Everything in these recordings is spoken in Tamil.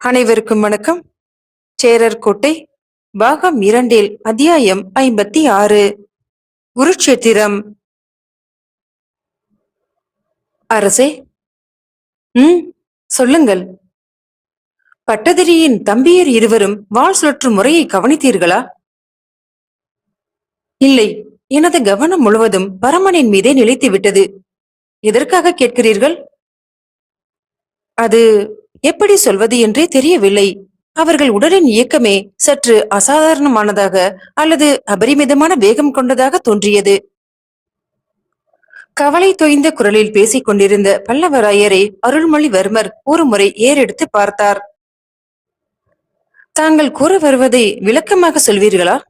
அனைவருக்கும் வணக்கம். சேரர் கோட்டை பாகம் இரண்டில் அத்தியாயம் ஐம்பத்தி ஆறு குருட்சேத்திரம் அரசே ம் சொல்லுங்கள். பட்டதிரியின் தம்பியர் இருவரும் வாள் சுழற்றும் முறையை கவனித்தீர்களா? இல்லை எனது கவனம் முழுவதும் பரமனின் மீதே நிலைத்து விட்டது. எதற்காக கேட்கிறீர்கள்? அது எப்படி சொல்வது என்றே தெரியவில்லை. அவர்கள் உடலின் இயக்கமே சற்று அசாதாரணமானதாக அல்லது அபரிமிதமான வேகம் கொண்டதாக தோன்றியது. கவலை தொய்ந்த குரலில் பேசிக் கொண்டிருந்த பல்லவராயரை அருள்மொழிவர்மர் ஒருமுறை ஏறெடுத்து பார்த்தார். தாங்கள் கூற வருவதை விளக்கமாக சொல்வீர்களா?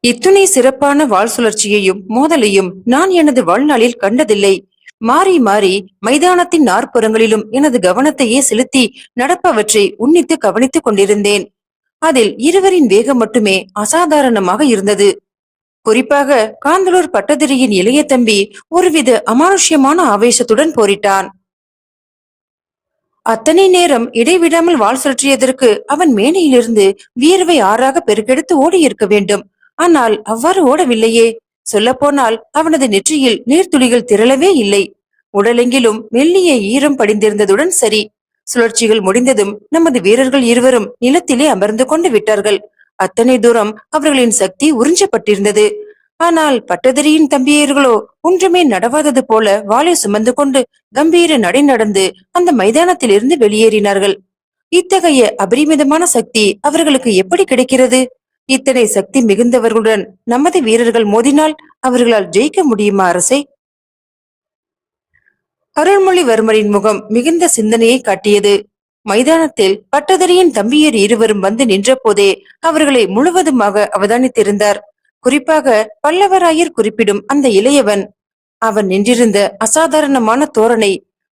இத்துணை சிறப்பான வாழ் சுழற்சியையும் மோதலையும் நான் எனது வாழ்நாளில் கண்டதில்லை. மாறி மாறி மைதானத்தின் நாற்புறங்களிலும் எனது கவனத்தையே செலுத்தி நடப்பவற்றை உன்னித்து கவனித்துக் கொண்டிருந்தேன். அதில் இருவரின் வேகம் மட்டுமே அசாதாரணமாக இருந்தது. குறிப்பாக காந்தலூர் பட்டதிரியின் இளைய தம்பி ஒருவித அமானுஷ்யமான ஆவேசத்துடன் போரிட்டான். அத்தனை நேரம் இடைவிடாமல் வாள் சுழற்றியதற்கு அவன் மேனையிலிருந்து வியர்வை ஆறாக பெருக்கெடுத்து ஓடியிருக்க வேண்டும். ஆனால் அவ்வாறு ஓடவில்லையே. சொல்லப்போனால் அவனது நெற்றியில் நீர்த்துளிகள் திரளவே இல்லை. உடலெங்கிலும் மெல்லிய ஈரம் படிந்திருந்ததுடன் சரி. சுழற்சிகள் முடிந்ததும் நமது வீரர்கள் இருவரும் நிலத்திலே அமர்ந்து கொண்டு விட்டார்கள். அத்தனை தூரம் அவர்களின் சக்தி உறிஞ்சப்பட்டிருந்தது. ஆனால் பட்டதிரியின் தம்பியர்களோ ஒன்றுமே நடவாதது போல வாளை சுமந்து கொண்டு கம்பீர நடை நடந்து அந்த மைதானத்திலிருந்து வெளியேறினார்கள். இத்தகைய அபரிமிதமான சக்தி அவர்களுக்கு எப்படி கிடைக்கிறது? இத்தனை சக்தி மிகுந்தவர்களுடன் நமது வீரர்கள் மோதினால் அவர்களால் ஜெயிக்க முடியுமா அரசை? அருள்மொழிவர்மரின் முகம் மிகுந்த சிந்தனையை காட்டியது. மைதானத்தில் பட்டதரியின் தம்பியர் இருவரும் வந்து நின்றபோதே அவர்களை முழுவதுமாக அவதானித்திருந்தார். குறிப்பாக பல்லவராயர் குறிப்பிடும் அந்த இளையவன். அவன் நின்றிருந்த அசாதாரணமான தோரணை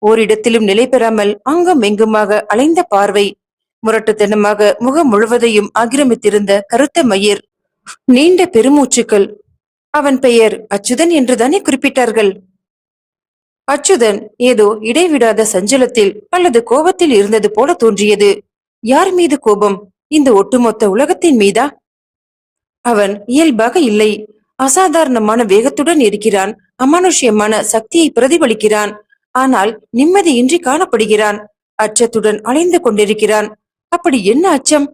ஓரிடத்திலும் நிலை பெறாமல் அங்கும் எங்குமாக அலைந்த பார்வை முரட்டுத்தனமாக முகம் முழுவதையும் ஆக்கிரமித்திருந்த கருத்த மயிர். நீண்ட பெருமூச்சுக்கள். அவன் பெயர் அச்சுதன் என்றுதானே குறிப்பிட்டார்கள். அச்சுதன் ஏதோ இடைவிடாத சஞ்சலத்தில் அல்லது கோபத்தில் இருந்தது போல தோன்றியது. யார் மீது கோபம்? இந்த ஒட்டுமொத்த உலகத்தின் மீதா? அவன் இயல்பாக இல்லை. அசாதாரணமான வேகத்துடன் இருக்கிறான். அமானுஷ்யமான சக்தியை பிரதிபலிக்கிறான். ஆனால் நிம்மதியின்றி காணப்படுகிறான். அச்சத்துடன் அலைந்து கொண்டிருக்கிறான். அப்படி என்ன அச்சம்?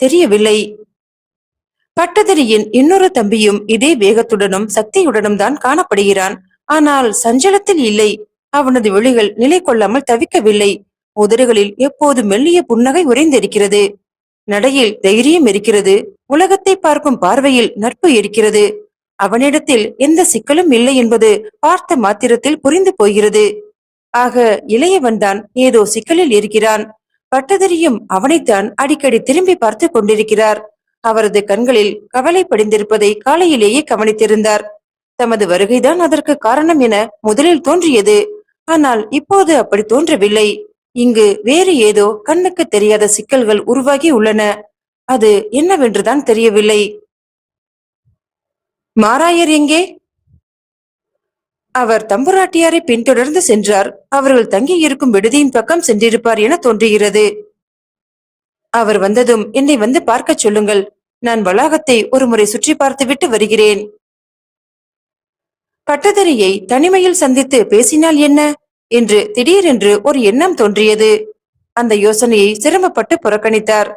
தெரியவில்லை. பட்டதிரியின் இன்னொரு தம்பியும் இதே வேகத்துடனும் சக்தியுடனும் தான் காணப்படுகிறான். ஆனால் சஞ்சலத்தில் இல்லை. அவனது விழிகள் நிலை கொள்ளாமல் தவிக்கவில்லை. உதடுகளில் எப்போது மெல்லிய புன்னகை உறைந்திருக்கிறது? நடையில் தைரியம் இருக்கிறது. உலகத்தை பார்க்கும் பார்வையில் நட்பு இருக்கிறது. அவனிடத்தில் எந்த சிக்கலும் இல்லை என்பது பார்த்த மாத்திரத்தில் புரிந்து போகிறது. ஆக இளையவன்தான் ஏதோ சிக்கலில் இருக்கிறான். பட்டதிரியும் அவனைத்தான் அடிக்கடி திரும்பி பார்த்து கொண்டிருக்கிறார். அவரது கண்களில் கவலை படிந்திருப்பதை காலையிலேயே கவனித்திருந்தார். தமது வருகைதான் அதற்கு காரணம் என முதலில் தோன்றியது. ஆனால் இப்போது அப்படி தோன்றவில்லை. இங்கு வேறு ஏதோ கண்ணுக்கு தெரியாத சிக்கல்கள் உருவாகி உள்ளன. அது என்னவென்றுதான் தெரியவில்லை. மாராயர் எங்கே? அவர் தம்புராட்டியாரை பின்தொடர்ந்து சென்றார். அவர்கள் தங்கி இருக்கும் விடுதியின் பக்கம் சென்றிருப்பார் என தோன்றுகிறது. அவர் வந்ததும் என்னை வந்து பார்க்கச் சொல்லுங்கள். நான் வளாகத்தை ஒரு முறை சுற்றி பார்த்துவிட்டு வருகிறேன். பட்டதரியை தனிமையில் சந்தித்து பேசினால் என்ன? என்று திடீரென்று ஒரு எண்ணம் தோன்றியது. அந்த யோசனையை சிரமப்பட்டு புறக்கணித்தார்.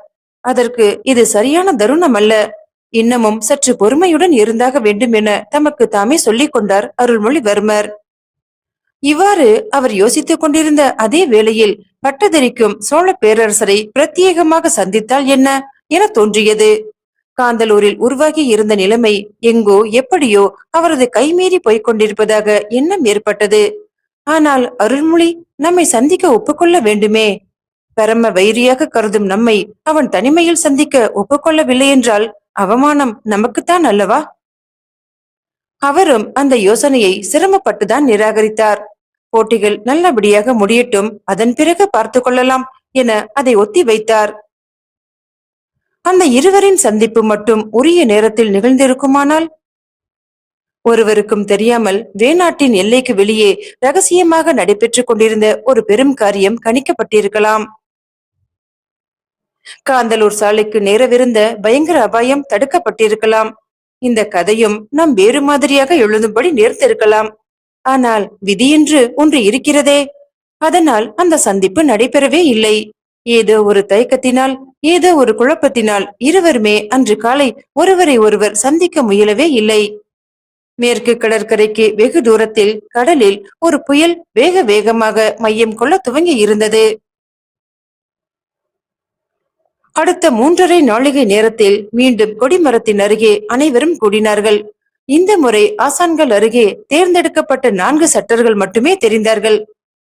அதற்கு இது சரியான தருணம் அல்ல. இன்னமும் சற்று பொறுமையுடன் இருந்தாக வேண்டும் என தமக்கு தாமே சொல்லிக் கொண்டார் அருள்மொழிவர்மர். இவ்வாறு அவர் யோசித்துக் கொண்டிருந்த அதே வேளையில் பட்டதிரிக்கும் சோழ பேரரசரை பிரத்யேகமாக சந்தித்தால் என்ன என தோன்றியது. காந்தலூரில் உருவாகி இருந்த நிலைமை எங்கோ எப்படியோ அவரது கைமீறி போய்க் கொண்டிருப்பதாக எண்ணம் ஏற்பட்டது. ஆனால் அருள்மொழி நம்மை சந்திக்க ஒப்புக்கொள்ள வேண்டுமே. பரம வைரியாக கருதும் நம்மை அவன் தனிமையில் சந்திக்க ஒப்புக்கொள்ளவில்லை என்றால் அவமானம் நமக்குத்தான் அல்லவா? அவரும் அந்த யோசனையை சிரமப்பட்டுதான் நிராகரித்தார். போட்டிகள் நல்லபடியாக முடியட்டும் அதன் பிறகு பார்த்து கொள்ளலாம் என அதை ஒத்தி வைத்தார். அந்த இருவரின் சந்திப்பு மட்டும் உரிய நேரத்தில் நிகழ்ந்திருக்குமானால்? ஒருவருக்கும் தெரியாமல் வேணாட்டின் எல்லைக்கு வெளியே ரகசியமாக நடைபெற்றுக் கொண்டிருந்த ஒரு பெரும் காரியம் கணிக்கப்பட்டிருக்கலாம். காந்தலூர் சாலைக்கு நேரவிருந்த பயங்கர அபாயம் தடுக்கப்பட்டிருக்கலாம். இந்த கதையும் நாம் வேறு மாதிரியாக எழுதும்படி நேர்த்திருக்கலாம் ஆனால் விதியென்று ஒன்று இருக்கிறதே. அதனால் அந்த சந்திப்பு நடைபெறவே இல்லை. ஏதோ ஒரு தயக்கத்தினால் ஏதோ ஒரு குழப்பத்தினால் இருவருமே அன்று காலை ஒருவரை ஒருவர் சந்திக்க முயலவே இல்லை. மேற்கு கடற்கரைக்கு வெகு தூரத்தில் கடலில் ஒரு புயல் வேக வேகமாக மையம் கொள்ள துவங்கி இருந்தது அடுத்த மூன்றரை நாளிகை நேரத்தில் மீண்டும் கொடிமரத்தின் அருகே அனைவரும் கூடினார்கள். இந்த முறை ஆசான்கள் அருகே தேர்ந்தெடுக்கப்பட்ட நான்கு சட்டர்கள் மட்டுமே தெரிந்தார்கள்.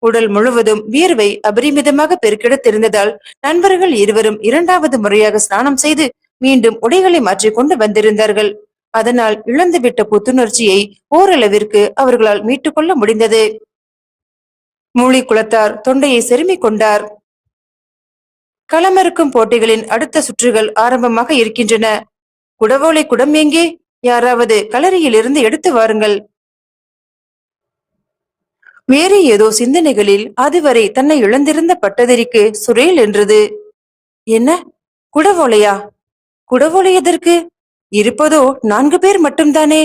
உடல் முழுவதும் வியர்வை அபரிமிதமாக பெருக்கெடுத்திருந்ததால் நண்பர்கள் இருவரும் இரண்டாவது முறையாக ஸ்நானம் செய்து மீண்டும் உடைகளை மாற்றிக்கொண்டு வந்திருந்தார்கள். அதனால் இழந்துவிட்ட புத்துணர்ச்சியை ஓரளவிற்கு அவர்களால் மீட்டுக்கொள்ள முடிந்தது. மூளி குளத்தார் தொண்டையை செருமிக் கொண்டார். களமிருக்கும் போட்டிகளின் அடுத்த சுற்றுகள் ஆரம்பமாக இருக்கின்றன. குடவோலை குடம் எங்கே? யாராவது களரியில் இருந்து எடுத்து வாருங்கள். வேறு ஏதோ சிந்தனைகளில் அதுவரை தன்னை இழந்திருந்த பட்டதிரிக்கு சுரேல் என்றது. என்ன? குடவோலையா? குடவோலை எதற்கு? இருப்பதோ நான்கு பேர் மட்டும்தானே?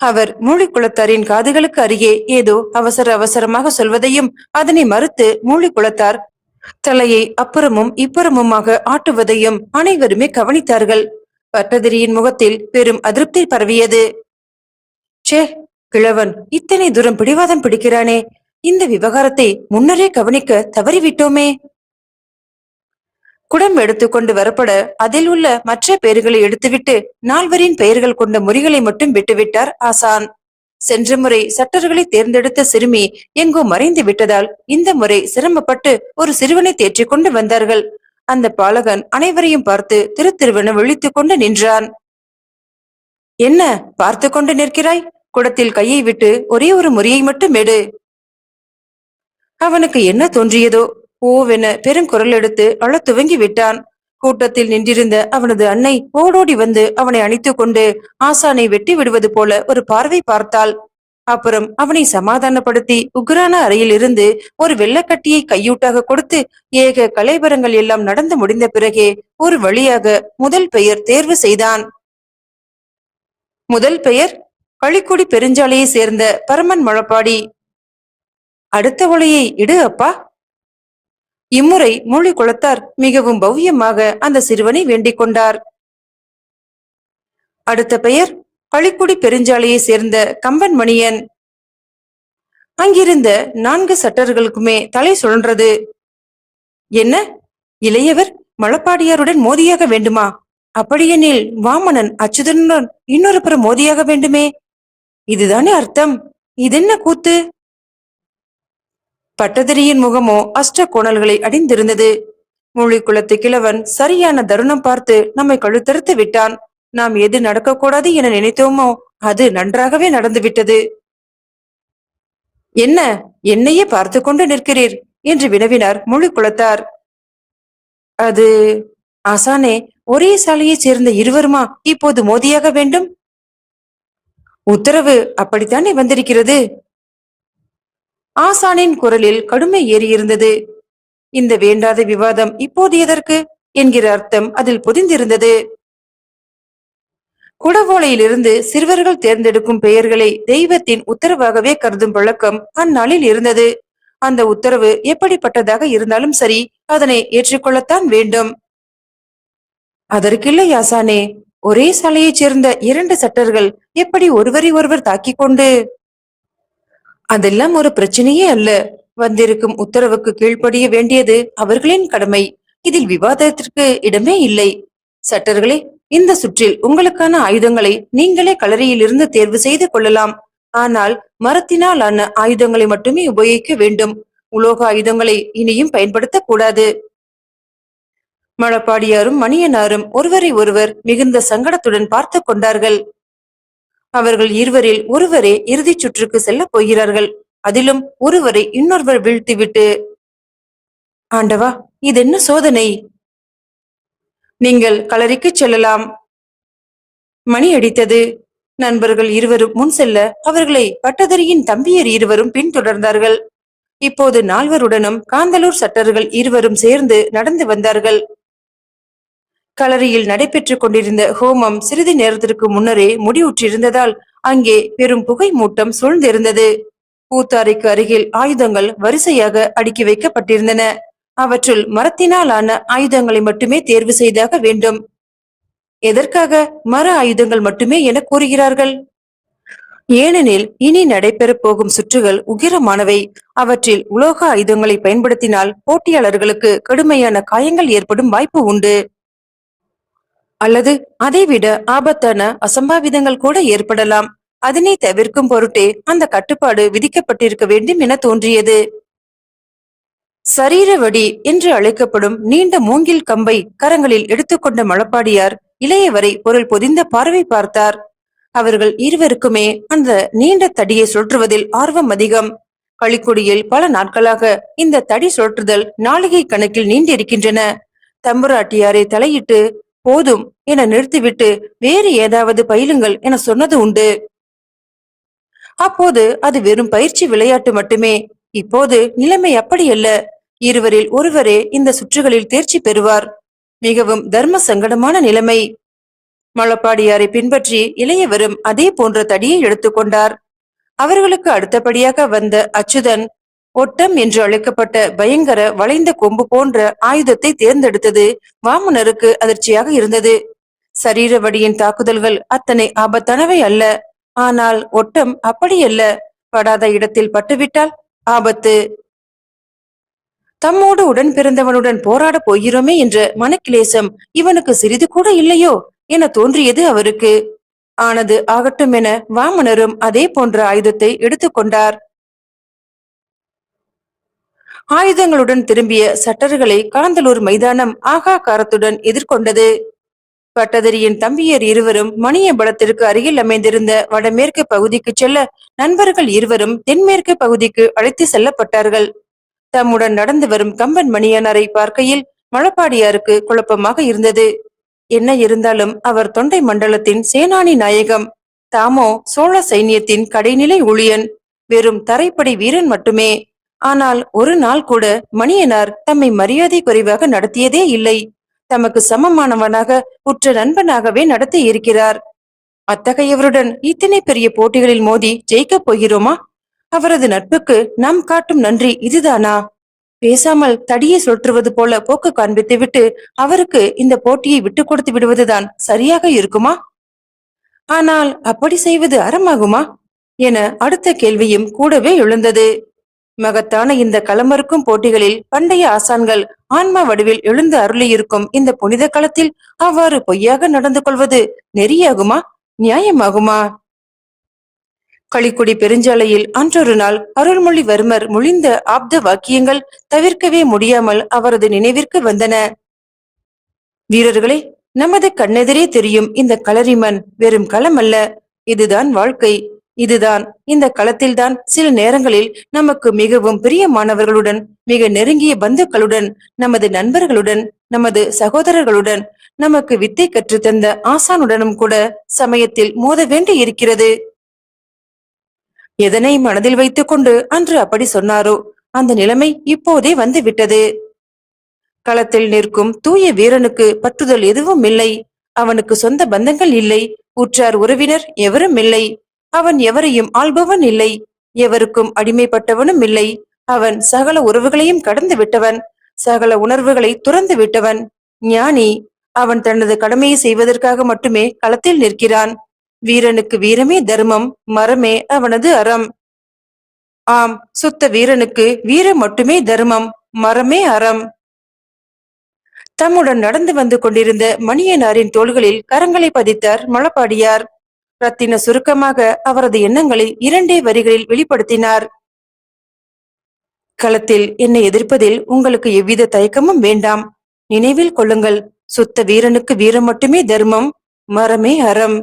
அவர் மூழிக்குளத்தாரின் காதுகளுக்கு அருகே ஏதோ அவசர அவசரமாக சொல்வதையும் அதனை மறுத்து மூழிக்குளத்தார் தலையை அப்புறமும் இப்புறமுமாக ஆட்டுவதையும் அனைவருமே கவனித்தார்கள். பட்டதிரியின் முகத்தில் பெரும் அதிருப்தி பரவியது. ச்சே கிழவன் இத்தனை தூரம் பிடிவாதம் பிடிக்கிறானே. இந்த விவகாரத்தை முன்னரே கவனிக்க தவறிவிட்டோமே. குடம் எடுத்துக்கொண்டு வரப்பட அதில் உள்ள மற்ற பெயர்களை எடுத்துவிட்டு நால்வரின் பெயர்கள் கொண்ட முறிகளை மட்டும் விட்டுவிட்டார் ஆசான். சென்ற முறை சட்டர்களை தேர்ந்தெடுத்த சிறுமி எங்கோ மறைந்து விட்டதால் இந்த முறை சிரமப்பட்டு ஒரு சிறுவனை தேற்றி கொண்டு வந்தார்கள். அந்த பாலகன் அனைவரையும் பார்த்து திரு திருவென விழித்துக் கொண்டு நின்றான். என்ன? பார்த்து கொண்டு நிற்கிறாய்? குடத்தில் கையை விட்டு ஒரே ஒரு முறையை மட்டும் எடு. அவனுக்கு என்ன தோன்றியதோ? ஓவென பெருங்குரல் எடுத்து அழத் துவங்கி விட்டான். கூட்டத்தில் நின்றிருந்த அவனது அன்னை ஓடோடி வந்து அவனை அணைத்துக் கொண்டு ஆசானை வெட்டி விடுவது போல ஒரு பார்வை பார்த்தாள். அப்புறம் அவனை சமாதானப்படுத்தி உக்ரான அறையில் இருந்து ஒரு வெள்ளக்கட்டியை கையூட்டாக கொடுத்து ஏக கலைபரங்கள் எல்லாம் நடந்து முடிந்த பிறகே ஒரு வழியாக முதல் பெயர் தேர்வு செய்தான். முதல் பெயர் களிக்குடி பெருஞ்சாலையை சேர்ந்த பரமன் மழப்பாடி. அடுத்த ஒளியை இடு அப்பா. இம்முறை மூளி குளத்தார் மிகவும் பவ்யமாக அந்த சிறுவனை வேண்டிக் கொண்டார். அடுத்த பெயர் பள்ளிக்குடி பெருஞ்சாலையை சேர்ந்த கம்பன் மணியன். அங்கிருந்த நான்கு சட்டர்களுக்குமே தலை சுழன்றது. என்ன? இளையவர் மழப்பாடியாருடன் மோதியாக வேண்டுமா? அப்படியெனில் வாமனன் அச்சுதனுடன் இன்னொரு புறம் மோதியாக வேண்டுமே? இதுதானே அர்த்தம். இதென்ன கூத்து? பட்டதிரியின் முகமோ அஷ்ட கோணல்களை அடிந்திருந்தது. மூழிக்குளத்து கிழவன் சரியான தருணம் பார்த்து நம்மை கழுத்தறுத்து விட்டான். நாம் எது நடக்கக்கூடாது என நினைத்தோமோ அது நன்றாகவே நடந்துவிட்டது. என்ன என்னையே பார்த்து கொண்டு நிற்கிறீர் என்று வினவினார் மூழிக்குளத்தார் அது ஆசானே ஒரே சாலையைச் சேர்ந்த இருவருமா இப்போது மோதியாக வேண்டும்? உத்தரவு அப்படித்தானே வந்திருக்கிறது? ஆசானின் குரலில் கடுமை ஏறியிருந்தது. இந்த வேண்டாத விவாதம் இப்போது எதற்கு? என்கிற அர்த்தம் அதில் பொதிந்திருந்தது. குடவோலையிலிருந்து சிறுவர்கள் தேர்ந்தெடுக்கும் பெயர்களை தெய்வத்தின் உத்தரவாகவே கருதும் பழக்கம் அந்நாளில் இருந்தது. அந்த உத்தரவு எப்படிப்பட்டதாக இருந்தாலும் சரி அதனை ஏற்றுக்கொள்ளத்தான் வேண்டும். அதற்கில்லை ஆசானே ஒரே சாலையைச் சேர்ந்த இரண்டு சட்டர்கள் எப்படி ஒருவரை ஒருவர் தாக்கிக் கொண்டு? அதெல்லாம் ஒரு பிரச்சனையே அல்ல. வந்திருக்கும் உத்தரவுக்கு கீழ்ப்படிய வேண்டியது அவர்களின் கடமை. இதில் விவாதத்திற்கு இடமே இல்லை. சட்டர்களே இந்த சுற்றில் உங்களுக்கான ஆயுதங்களை நீங்களே களரியிலிருந்து தேர்வு செய்து கொள்ளலாம். ஆனால் மரத்தினால் ஆன ஆயுதங்களை மட்டுமே உபயோகிக்க வேண்டும். உலோக ஆயுதங்களை இனியும் பயன்படுத்தக்கூடாது. மழப்பாடியாரும் மணியனாரும் ஒருவரை ஒருவர் மிகுந்த சங்கடத்துடன் பார்த்து கொண்டார்கள். அவர்கள் இருவரில் ஒருவரே இறுதிச் சுற்றுக்கு செல்லப் போகிறார்கள். அதிலும் ஒருவரை இன்னொருவர் வீழ்த்திவிட்டு ஆண்டவா இது என்ன சோதனை? நீங்கள் களரிக்குச் செல்லலாம். மணி அடித்தது. நண்பர்கள் இருவரும் முன் செல்ல அவர்களை பட்டதரியின் தம்பியர் இருவரும் பின்தொடர்ந்தார்கள் இப்போது நால்வருடனும் காந்தலூர் சட்டர்கள் இருவரும் சேர்ந்து நடந்து வந்தார்கள். களரியில் நடைபெற்றுக் கொண்டிருந்த ஹோமம் சிறிது நேரத்திற்கு முன்னரே முடிவுற்றிருந்ததால் அங்கே பெரும் புகை மூட்டம் சூழ்ந்திருந்தது. பூத்தாரைக்கு அருகில் ஆயுதங்கள் வரிசையாக அடுக்கி வைக்கப்பட்டிருந்தன. அவற்றுள் மரத்தினால் ஆன ஆயுதங்களை மட்டுமே தேர்வு செய்தாக வேண்டும். எதற்காக மர ஆயுதங்கள் மட்டுமே என கூறுகிறார்கள்? ஏனெனில் இனி நடைபெறப் போகும் சுற்றுகள் உகிரமானவை அவற்றில் உலோக ஆயுதங்களை பயன்படுத்தினால் போட்டியாளர்களுக்கு கடுமையான காயங்கள் ஏற்படும் வாய்ப்பு உண்டு. அல்லது அதைவிட ஆபத்தான அசம்பாவிதங்கள் கூட ஏற்படலாம். அதனை தவிர்க்கும் பொருட்டே அந்த கட்டுப்பாடு விதிக்கப்பட்டிருக்க வேண்டும் என தோன்றியது. சரீரவடி என்று அழைக்கப்படும் நீண்ட மூங்கில் கம்பை கரங்களில் எடுத்துக்கொண்ட மழப்பாடியார் இளையவரை பொருள் பொதிந்த பார்வை பார்த்தார். அவர்கள் இருவருக்குமே அந்த நீண்ட தடியை சுழற்றுவதில் ஆர்வம் அதிகம். களிக்குடியில் பல நாட்களாக இந்த தடி சுழற்றுதல் நாளிகை கணக்கில் நீண்டிருக்கின்றன. தம்புராட்டியாரை தலையிட்டு போதும் என நிறுத்திவிட்டு வேறு ஏதாவது பயிலுங்கள் என சொன்னது உண்டு. அப்போது அது வெறும் பயிற்சி விளையாட்டு மட்டுமே. இப்போது நிலைமை அப்படியல்ல இருவரில் ஒருவரே இந்த சுற்றுகளில் தேர்ச்சி பெறுவார். மிகவும் தர்ம சங்கடமான நிலைமை. மலப்பாடியாரை பின்பற்றி இளையவரும் அதே போன்ற தடியை எடுத்துக்கொண்டார். அவர்களுக்கு அடுத்தபடியாக வந்த அச்சுதன் ஒட்டம் என்று அழைக்கப்பட்ட பயங்கர வளைந்த கொம்பு போன்ற ஆயுதத்தை தேர்ந்தெடுத்தது வாமனருக்கு அதிர்ச்சியாக இருந்தது. சரீர வடியின் தாக்குதல்கள் அத்தனை ஆபத்தானவை அல்ல. ஆனால் ஒட்டம் அப்படியல்ல. படாத இடத்தில் பட்டுவிட்டால் ஆபத்து. தம்மோடு உடன் பிறந்தவனுடன் போராடப் போகிறோமே என்ற மனக்கிலேசம் இவனுக்கு சிறிது கூட இல்லையோ என தோன்றியது அவருக்கு. ஆனது ஆகட்டும் என வாமனரும் அதே போன்ற ஆயுதத்தை எடுத்துக்கொண்டார். ஆயுதங்களுடன் திரும்பிய சட்டர்களை காந்தலூர் மைதானம் ஆகாகாரத்துடன் எதிர்கொண்டது. பட்டதிரியின் தம்பியர் இருவரும் மணிய பலத்திற்கு அருகில் அமைந்திருந்த வடமேற்கு பகுதிக்கு செல்ல நண்பர்கள் இருவரும் தென்மேற்கு பகுதிக்கு அழைத்து செல்லப்பட்டார்கள். தம்முடன் நடந்து வரும் கம்பன் மணியனாரை பார்க்கையில் மழப்பாடியாருக்கு குழப்பமாக இருந்தது. என்ன இருந்தாலும் அவர் தொண்டை மண்டலத்தின் சேனானி நாயகம் தாமோ சோழ சைன்யத்தின் கடைநிலை ஊழியன் வெறும் தரைப்படை வீரன் மட்டுமே. ஆனால் ஒரு நாள் கூட மணியனார் தம்மை மரியாதை குறைவாக நடத்தியதே இல்லை. தமக்கு சமமானவனாக உற்ற நண்பனாகவே நடத்தி இருக்கிறார். அத்தகையவருடன் இத்தனை பெரிய போட்டிகளில் மோதி ஜெயிக்கப் போகிறோமா? அவரது நட்புக்கு நாம் காட்டும் நன்றி இதுதானா? பேசாமல் தடியை சுற்றுவது போல போக்கு காண்பித்துவிட்டு அவருக்கு இந்த போட்டியை விட்டுக் கொடுத்து விடுவதுதான் சரியாக இருக்குமா? ஆனால் அப்படி செய்வது அறமாகுமா? என அடுத்த கேள்வியும் கூடவே எழுந்தது. மகத்தான இந்த களமறுக்கும் போட்டிகளில் பண்டைய ஆசான்கள் ஆன்மா வடிவில் எழுந்து அருளியிருக்கும் இந்த புனித களத்தில் அவ்வாறு பொய்யாக நடந்து கொள்வது நெறியாகுமா? நியாயமாகுமா? களிக்குடி பெருஞ்சாலையில் அன்றொரு நாள் அருள்மொழிவர்மர் முழிந்த ஆப்த வாக்கியங்கள் தவிர்க்கவே முடியாமல் அவரது நினைவிற்கு வந்தன. வீரர்களே நமது கண்ணெதிரே தெரியும் இந்த களரிமன் வெறும் களம் அல்ல இதுதான் வாழ்க்கை. இதுதான். இந்த களத்தில்தான் சில நேரங்களில் நமக்கு மிகவும் பிரியமானவர்களுடன் மிக நெருங்கிய பந்துக்களுடன் நமது நண்பர்களுடன் நமது சகோதரர்களுடன் நமக்கு வித்தை கற்றுத்தந்த ஆசானுடனும் கூட சமயத்தில் மோத வேண்டி இருக்கிறது. எதனை மனதில் வைத்துக் கொண்டு அன்று அப்படி சொன்னாரோ அந்த நிலைமை இப்போதே வந்து விட்டது. களத்தில் நிற்கும் தூய வீரனுக்கு பற்றுதல் எதுவும் இல்லை. அவனுக்கு சொந்த பந்தங்கள் இல்லை. உற்றார் உறவினர் எவரும் இல்லை. அவன் எவரையும் ஆள்பவன் இல்லை. எவருக்கும் அடிமைப்பட்டவனும் இல்லை. அவன் சகல உறவுகளையும் கடந்து விட்டவன் சகல உணர்வுகளை துறந்து விட்டவன். ஞானி அவன் தனது கடமையை செய்வதற்காக மட்டுமே களத்தில் நிற்கிறான். வீரனுக்கு வீரமே தர்மம் மரமே அவனது அறம். ஆம் சுத்த வீரனுக்கு வீரம் மட்டுமே தர்மம் மரமே அறம். தம்முடன் நடந்து வந்து கொண்டிருந்த மணியனாரின் தோள்களில் கரங்களை பதித்தார் மலப்பாடியார். ரத்தின சுருக்கமாக அவரது எண்ணங்களை இரண்டே வரிகளில் வெளிப்படுத்தினார். களத்தில் என்னை எதிர்ப்பதில் உங்களுக்கு எவ்வித தயக்கமும் வேண்டாம். நினைவில் கொள்ளுங்கள் சுத்த வீரனுக்கு வீரம் மட்டுமே தர்மம் மரமே அறம்.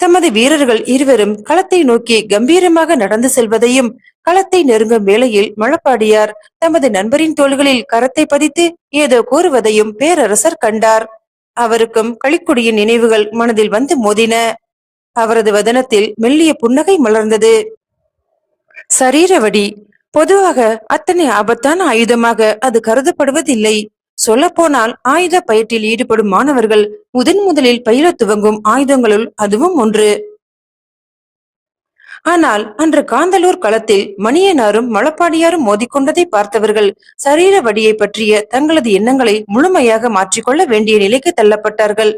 தமது வீரர்கள் இருவரும் களத்தை நோக்கி கம்பீரமாக நடந்து செல்வதையும் களத்தை நெருங்கும் வேளையில் மழப்பாடியார் தமது நண்பரின் தோள்களில் கரத்தை பதித்து ஏதோ கூறுவதையும் பேரரசர் கண்டார். அவருக்கும் களிக்குடியின் நினைவுகள் மனதில் வந்து மோதின. அவரது வதனத்தில் மெல்லிய புன்னகை மலர்ந்தது. சரீரவடி பொதுவாக அத்தனை ஆபத்தான ஆயுதமாக அது கருதப்படுவதில்லை. சொல்லப்போனால் ஆயுத பயிற்சியில் ஈடுபடும் மாணவர்கள் முதன் முதலில் பயிலத் துவங்கும் ஆயுதங்களுள் அதுவும் ஒன்று. ஆனால் அன்று காந்தலூர் களத்தில் மணியனாரும் மலப்பாடியாரும் மோதிக்கொண்டதை பார்த்தவர்கள் சரீர வடியை பற்றிய தங்களது எண்ணங்களை முழுமையாக மாற்றிக்கொள்ள வேண்டிய நிலைக்கு தள்ளப்பட்டார்கள்.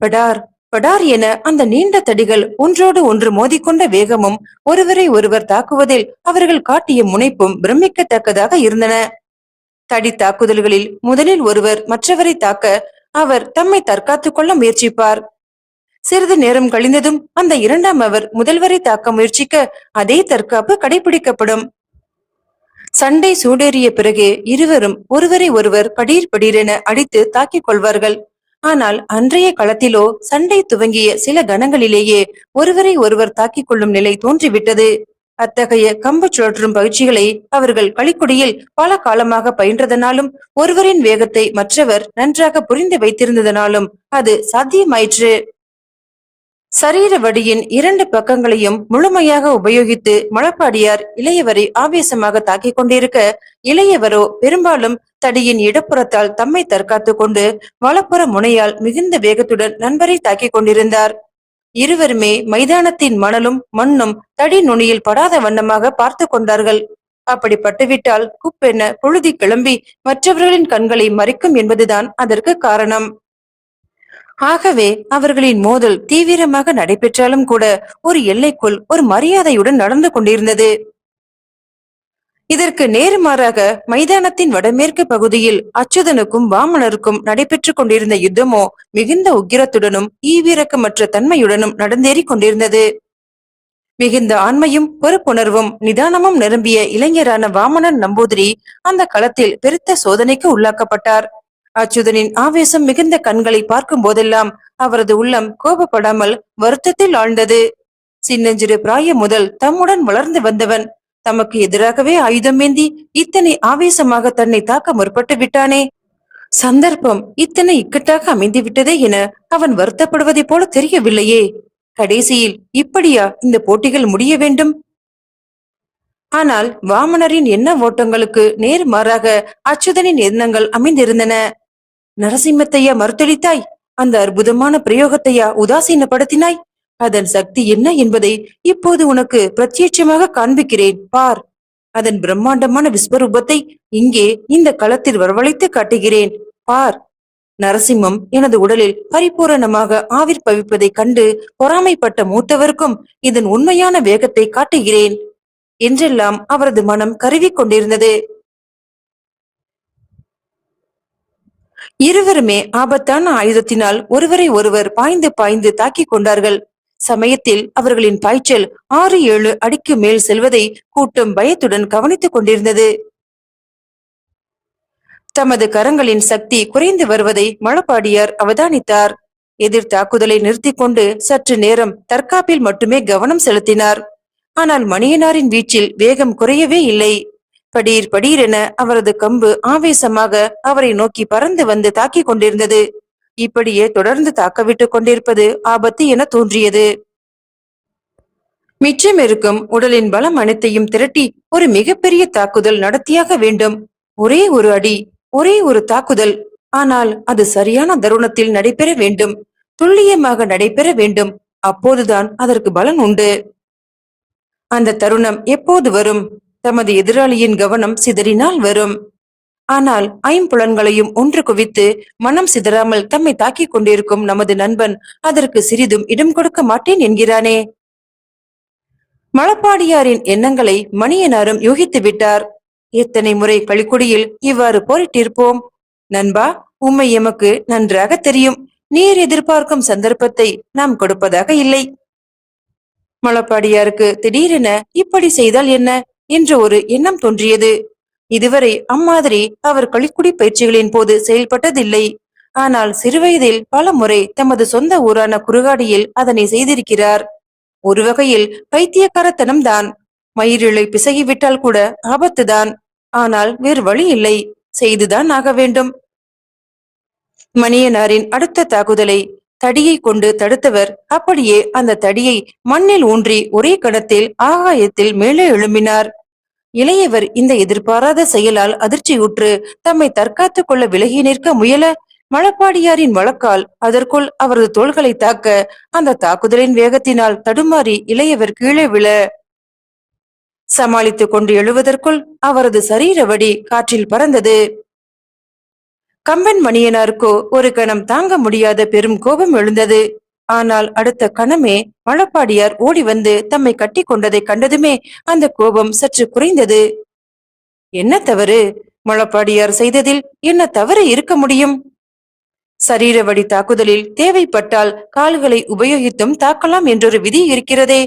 படார் படார் என அந்த நீண்ட தடிகள் ஒன்றோடு ஒன்று மோதிக்கொண்ட வேகமும் ஒருவரை ஒருவர் தாக்குவதில் அவர்கள் காட்டிய முனைப்பும் பிரமிக்கத்தக்கதாக இருந்தன. தடி தாக்குதல்களில் முதலில் ஒருவர் மற்றவரை தாக்க அவர் தம்மை தற்காத்துக் கொள்ள முயற்சிப்பார். சிறிது நேரம் கழிந்ததும் அந்த இரண்டாம் அவர் முதல்வரை தாக்க முயற்சிக்க அதே தற்காப்பு கடைபிடிக்கப்படும். சண்டை சூடேறிய பிறகு இருவரும் ஒருவரை ஒருவர் படீர் படீரென அடித்து தாக்கிக் கொள்வார்கள். ஆனால் அன்றைய களத்திலோ சண்டை துவங்கிய சில கணங்களிலேயே ஒருவரை ஒருவர் தாக்கிக் கொள்ளும் நிலை தோன்றிவிட்டது. அத்தகைய கம்பு சுழற்றும் பயிற்சிகளை அவர்கள் களிக்குடியில் பல காலமாக பயின்றதனாலும் ஒருவரின் வேகத்தை மற்றவர் நன்றாக புரிந்து வைத்திருந்ததனாலும் அது சாத்தியமாயிற்று. சரீர வடியின் இரண்டு பக்கங்களையும் முழுமையாக உபயோகித்து முழப்பாடியார் இளையவரை ஆவேசமாக தாக்கிக் கொண்டிருக்க இளையவரோ பெரும்பாலும் தடியின் இடப்புறத்தால் தம்மை தற்காத்துக் கொண்டு வலப்புற முனையால் மிகுந்த வேகத்துடன் நண்பரை தாக்கிக் கொண்டிருந்தார். இருவருமே மைதானத்தின் மணலும் மண்ணும் தடி நுனியில் படாத வண்ணமாக பார்த்து கொண்டார்கள். அப்படி பட்டுவிட்டால் குப்பென புழுதி கிளம்பி மற்றவர்களின் கண்களை மறைக்கும் என்பதுதான் அதற்கு காரணம். ஆகவே அவர்களின் மோதல் தீவிரமாக நடைபெற்றாலும் கூட ஒரு எல்லைக்குள் ஒரு மரியாதையுடன் நடந்து கொண்டிருந்தது. இதற்கு நேர்மாறாக மைதானத்தின் வடமேற்கு பகுதியில் அச்சுதனுக்கும் வாமனருக்கும் நடைபெற்றுக் கொண்டிருந்த யுத்தமோ மிகுந்த உக்கிரத்துடனும் ஈவிரக்கமற்ற தன்மையுடனும் நடந்தேறி கொண்டிருந்தது. மிகுந்த ஆண்மையும் பொறுப்புணர்வும் நிதானமும் நிரம்பிய இளைஞரான வாமனன் நம்பூதிரி அந்த களத்தில் பெருத்த சோதனைக்கு உள்ளாக்கப்பட்டார். அச்சுதனின் ஆவேசம் மிகுந்த கண்களை பார்க்கும் போதெல்லாம் அவரது உள்ளம் கோபப்படாமல் வருத்தத்தில் ஆழ்ந்தது. சின்னஞ்சிறு பிராயம் முதல் தம்முடன் வளர்ந்து வந்தவன் தமக்கு எதிராகவே ஆயுதமேந்தி இத்தனை ஆவேசமாக தன்னை தாக்க முற்பட்டு விட்டானே? சந்தர்ப்பம் இத்தனை இக்கட்டாக அமைந்து விட்டதே என அவன் வருத்தப்படுவதைப் போல தெரியவில்லையே. கடைசியில் இப்படியா இந்த போட்டிகள் முடிய வேண்டும்? ஆனால் வாமனரின் எண்ண ஓட்டங்களுக்கு நேர்மாறாக அச்சுதனின் எண்ணங்கள் அமைந்திருந்தன. நரசிம்மத்தையா மறுத்தளித்தாய்? அந்த அற்புதமான பிரயோகத்தையா உதாசீனப்படுத்தினாய்? அதன் சக்தி என்ன என்பதை இப்போது உனக்கு பிரத்யட்சமாக காண்பிக்கிறேன். பார். அதன் பிரம்மாண்டமான விஸ்வரூபத்தை இங்கே இந்த களத்தில் வரவழைத்து காட்டுகிறேன். பார். நரசிம்மம் எனது உடலில் பரிபூரணமாக ஆவிர்பவிப்பதைக் கண்டு பொறாமைப்பட்ட மூத்தவருக்கும் இதன் உண்மையான வேகத்தை காட்டுகிறேன். என்றெல்லாம் அவரது மனம் கருவிக் கொண்டிருந்தது. இருவருமே ஆபத்தான ஆயுதத்தினால் ஒருவரை ஒருவர் பாய்ந்து பாய்ந்து தாக்கிக் கொண்டார்கள். சமயத்தில் அவர்களின் பாய்ச்சல் ஆறு ஏழு அடிக்கு மேல் செல்வதை கூட்டம் பயத்துடன் கவனித்துக் கொண்டிருந்தது. தமது கரங்களின் சக்தி குறைந்து வருவதை மழப்பாடியார் அவதானித்தார். எதிர் தாக்குதலை நிறுத்திக் கொண்டு சற்று நேரம் தற்காப்பில் மட்டுமே கவனம் செலுத்தினார். ஆனால் மணியனாரின் வீச்சில் வேகம் குறையவே இல்லை. படீர் படீரென அவரது கம்பு ஆவேசமாக அவரை நோக்கி பறந்து வந்து தாக்கிக் கொண்டிருந்தது. இப்படியே தொடர்ந்து தாக்கவிட்டுக் கொண்டிருப்பது ஆபத்து என தோன்றியது. மிச்சம் இருக்கும் உடலின் பலம் அனைத்தையும் திரட்டி ஒரு மிகப்பெரிய தாக்குதல் நடத்தியாக வேண்டும். ஒரே ஒரு அடி ஒரே ஒரு தாக்குதல். ஆனால் அது சரியான தருணத்தில் நடைபெற வேண்டும். துல்லியமாக நடைபெற வேண்டும். அப்போதுதான் அதற்கு பலன் உண்டு. அந்த தருணம் எப்போது வரும்? தமது எதிராளியின் கவனம் சிதறினால் வரும். ஆனால் ஐம்புலன்களையும் ஒன்று குவித்து மனம் சிதறாமல் தம்மை தாக்கிக் கொண்டிருக்கும் நமது நண்பன் அதற்கு சிறிதும் இடம் கொடுக்க மாட்டேன் என்கிறானே. மலப்பாடியாரின் எண்ணங்களை மணியனாரும் யூகித்து விட்டார். எத்தனை முறை பழிக்குடியில் இவ்வாறு போரிட்டிருப்போம். நண்பா உம்மை எமக்கு நன்றாக தெரியும். நீர் எதிர்பார்க்கும் சந்தர்ப்பத்தை நாம் கொடுப்பதாக இல்லை. மலப்பாடியாருக்கு திடீரென இப்படி செய்தால் என்ன? என்ற ஒரு எண்ணம் தோன்றியது. இதுவரை அம்மாதிரி அவர் களிக்குடி பயிற்சிகளின் போது செயல்பட்டதில்லை. ஆனால் சிறுவயதில் பல முறை தமது சொந்த ஊரான குறுகாடியில் அதனை செய்திருக்கிறார். ஒரு வகையில் பைத்தியக்காரத்தனம்தான் மயிரிழை பிசகிவிட்டால் கூட ஆபத்துதான் ஆனால் வேறு வழி இல்லை. செய்துதான் ஆக வேண்டும். மணியனாரின் அடுத்த தாக்குதலை தடியை கொண்டு தடுத்தவர் அப்படியே அந்த தடியை மண்ணில் ஊன்றி ஒரே கணத்தில் ஆகாயத்தில் மேலே எழும்பினார். இளையவர் இந்த எதிர்பாராத செயலால் அதிர்ச்சியுற்று தம்மை தற்காத்துக் கொள்ள விலகி நிற்க முயல மழப்பாடியாரின் வழக்கால் அதற்குள் அவரது தோள்களை தாக்க அந்த தாக்குதலின் வேகத்தினால் தடுமாறி இளையவர் கீழே விழ சமாளித்துக் கொண்டு எழுவதற்குள் அவரது சரீர வடி காற்றில் பறந்தது. கம்பன் மணியனாருக்கோ ஒரு கணம் தாங்க முடியாத பெரும் கோபம் எழுந்தது. ஆனால் அடுத்த கணமே மழப்பாடியார் ஓடி வந்து தம்மை கட்டி கொண்டதை கண்டதுமே அந்த கோபம் சற்று குறைந்தது. என்ன தவறு? மழப்பாடியார் செய்ததில் என்ன தவறு இருக்க முடியும்? சரீர வடி தாக்குதலில் தேவைப்பட்டால் கால்களை உபயோகித்தும் தாக்கலாம் என்றொரு விதி இருக்கிறதே.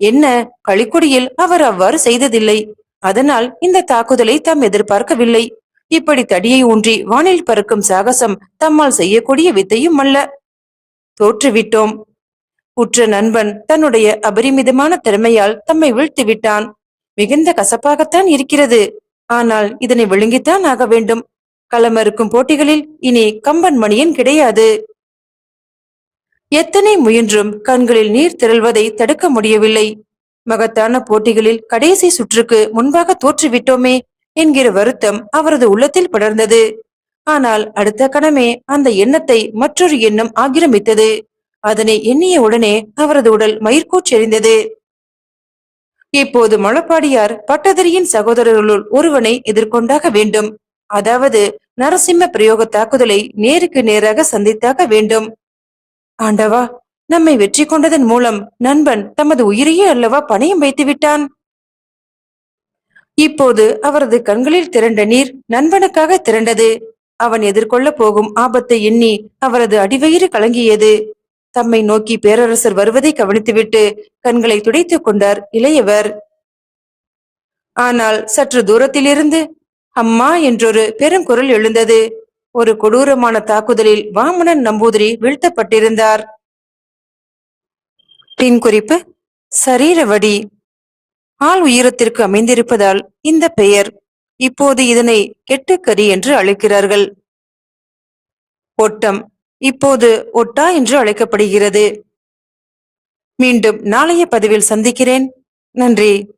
என்ன? களிக்குடியில் அவர் அவ்வாறு செய்ததில்லை. அதனால் இந்த தாக்குதலை தாம் எதிர்பார்க்கவில்லை. இப்படி தடியை ஊன்றி வானில் பறக்கும் சாகசம் தம்மால் செய்யக்கூடிய வித்தையும் அல்ல. தோற்றுவிட்டோம். உற்ற நண்பன் தன்னுடைய அபரிமிதமான திறமையால் தம்மை வீழ்த்தி விட்டான் மிகுந்த கசப்பாகத்தான் இருக்கிறது. ஆனால் இதனை விழுங்கித்தான் ஆக வேண்டும். களமறுக்கும் போட்டிகளில் இனி கம்பன் மணியன் கிடையாது. எத்தனை முயன்றும் கண்களில் நீர் திரள்வதை தடுக்க முடியவில்லை. மகத்தான போட்டிகளில் கடைசி சுற்றுக்கு முன்பாக தோற்றுவிட்டோமே என்கிற வருத்தம் அவரது உள்ளத்தில் படர்ந்தது. ஆனால் அடுத்த கணமே அந்த எண்ணத்தை மற்றொரு எண்ணம் ஆக்கிரமித்தது. அதனை எண்ணிய உடனே அவரது உடல் மயிர்கூச்செறிந்தது. இப்போது மழப்பாடியார் பட்டதிரியின் சகோதரர்களுள் ஒருவனை எதிர்கொண்டாக வேண்டும். அதாவது நரசிம்ம பிரயோக தாக்குதலை நேருக்கு நேராக சந்தித்தாக வேண்டும். ஆண்டவா நம்மை வெற்றி கொண்டதன் மூலம் நண்பன் தமது உயிரையே அல்லவா பணியம் வைத்து விட்டான் இப்போது அவரது கண்களில் திரண்ட நீர் நண்பனுக்காக திரண்டது. அவன் எதிர்கொள்ள போகும் ஆபத்தை எண்ணி அவரது அடிவயிறு கலங்கியது. தம்மை நோக்கி பேரரசர் வருவதை கவனித்துவிட்டு கண்களை துடைத்துக் கொண்டார் இளையவர். ஆனால் சற்று தூரத்திலிருந்து அம்மா என்றொரு பெருங்குரல் எழுந்தது. ஒரு கொடூரமான தாக்குதலில் வாமனன் நம்பூதிரி வீழ்த்தப்பட்டிருந்தார். பின் குறிப்பு சரீரவடி. ஆள் உயரத்திற்கு அமைந்திருப்பதால் இந்த பெயர். இப்போது இதனை கெட்டுக்கரி என்று அழைக்கிறார்கள். ஒட்டம். இப்போது ஒட்டா என்று அழைக்கப்படுகிறது. மீண்டும் நாளைய பதிவில் சந்திக்கிறேன். நன்றி.